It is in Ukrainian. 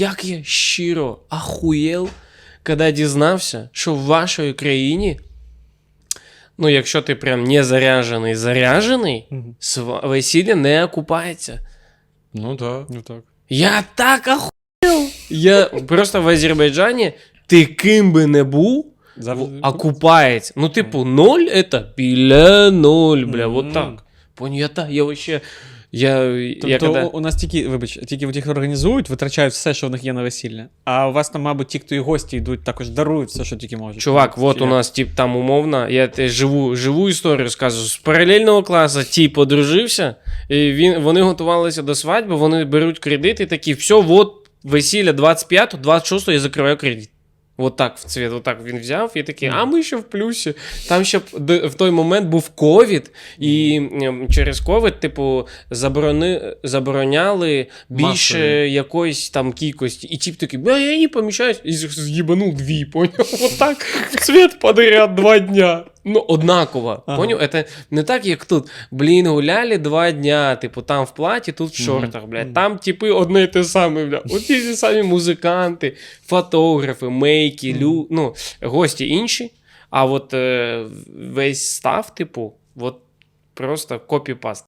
Як я щиро ахуєл, коли дізнався, що в вашій країні, ну, якщо ти прям не заряжений, заряжений, Мгм. сва- весілля не окупається. Ну так. Ну так. Я так ахуєл! Я просто в Азербайджані ти ким би не був, Завжди. окупається. Ну, типу, ноль это біля ноль, бля, Мгм. вот так. Понята, я вообще. Я, я Тобто когда... у- у нас тільки, вибач, тільки в тих організують, витрачають все, що в них є на весілля. А у вас там, мабуть, ті, хто і гості йдуть, також дарують все, що тільки можуть. Чувак, вот Чи у як? нас, тип, там умовно, я те живу, живу історію розказую. З паралельного класу тип одружився, і він, вони готувалися до свадьби, вони беруть кредит і такі, все, вот весілля 25 26 я закриваю кредит. Вот так в цвіт, отак він взяв і такий, а ми ще в плюсі. Там ще в той момент був ковід, і через ковід, типу, заборони, забороняли більше Масові. якоїсь там кількості. І тіп такий, а я не поміщаюсь, і з'їбанув дві, поняв? Отак так в цвіт подряд два дня. Ну, однаково. Ага. Поняв? Це не так, як тут. Блін, гуляли два дня. Типу, там в платі, тут в шортах, блядь. Там, типи, одне і те саме, блядь. От ті ж самі музиканти, фотографи, мейки, лю... ну, гості інші. А от е, весь став, типу, от просто копі-паст.